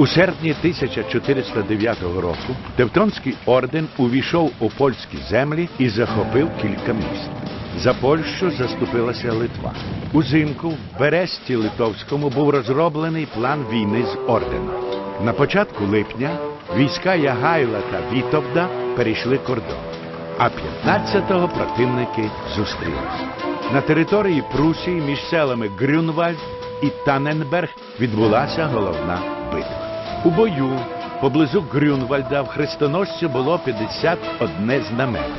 У серпні 1409 року Тевтонський орден увійшов у польські землі і захопив кілька міст. За Польщу заступилася Литва. Узимку в Бересті Литовському був розроблений план війни з орденом. На початку липня війська Ягайла та Вітовда перейшли кордон, а 15-го противники зустрілися. На території Прусії між селами Грюнвальд і Таненберг відбулася головна битва. У бою поблизу Грюнвальда в хрестоносцю було 51 знамено.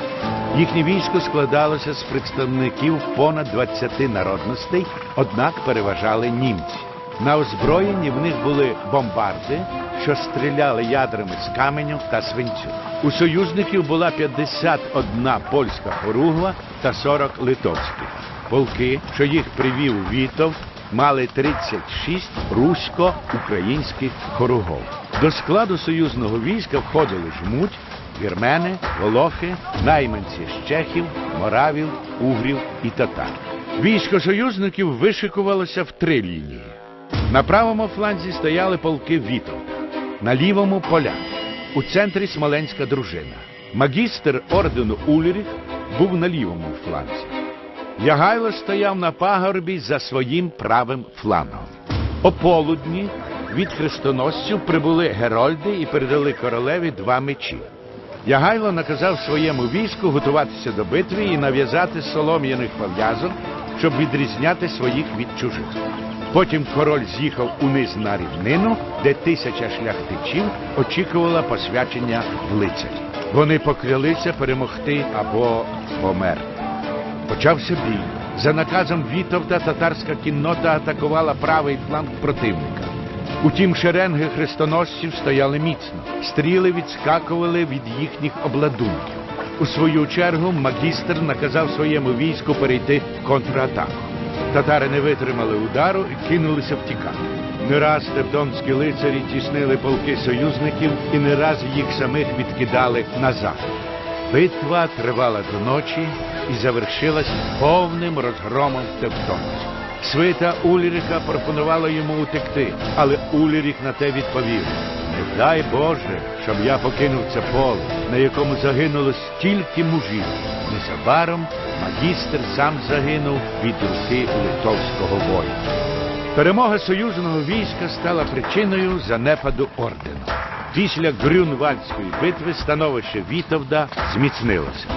Їхнє військо складалося з представників понад 20 народностей, однак переважали німці. На озброєнні в них були бомбарди, що стріляли ядрами з каменю та свинцю. У союзників була 51 польська хоругва та 40 литовських. Полки, що їх привів Вітов, мали 36 русько-українських хоругов. До складу союзного війська входили жмуть, вірмени, волохи, найманці з чехів, моравів, угрів і татар. Військо союзників вишикувалося в три лінії. На правому фланзі стояли полки Вітовда, на лівому поляки. У центрі смоленська дружина. Магістр ордену Ульріх був на лівому фланзі. Ягайло стояв на пагорбі за своїм правим флангом. О полудні від хрестоносців прибули герольди і передали королеві два мечі. Ягайло наказав своєму війську готуватися до битви і нав'язати солом'яних пов'язок, щоб відрізняти своїх від чужих. Потім король з'їхав униз на рівнину, де тисяча шляхтичів очікувала посвячення в лицарі. Вони поклялися перемогти або померти. Почався бій. За наказом Вітовда татарська кіннота атакувала правий фланг противника. Утім, шеренги хрестоносців стояли міцно. Стріли відскакували від їхніх обладунків. У свою чергу магістр наказав своєму війську перейти в контратаку. Татари не витримали удару і кинулися втікати. Не раз тевтонські лицарі тіснили полки союзників і не раз їх самих відкидали назад. Битва тривала до ночі і завершилась повним розгромом тевтонців. Свита Ульріха пропонувала йому утекти, але Ульріх на те відповів: Не дай Боже, щоб я покинув це поле, на якому загинуло стільки мужів. Незабаром магістр сам загинув від руки литовського воїна. Перемога союзного війська стала причиною занепаду ордену. Після Грюнвальдської битви становище Вітовда зміцнилося.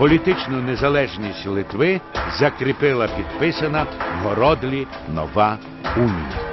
Політичну незалежність Литви закріпила підписана в Городлі нова унія.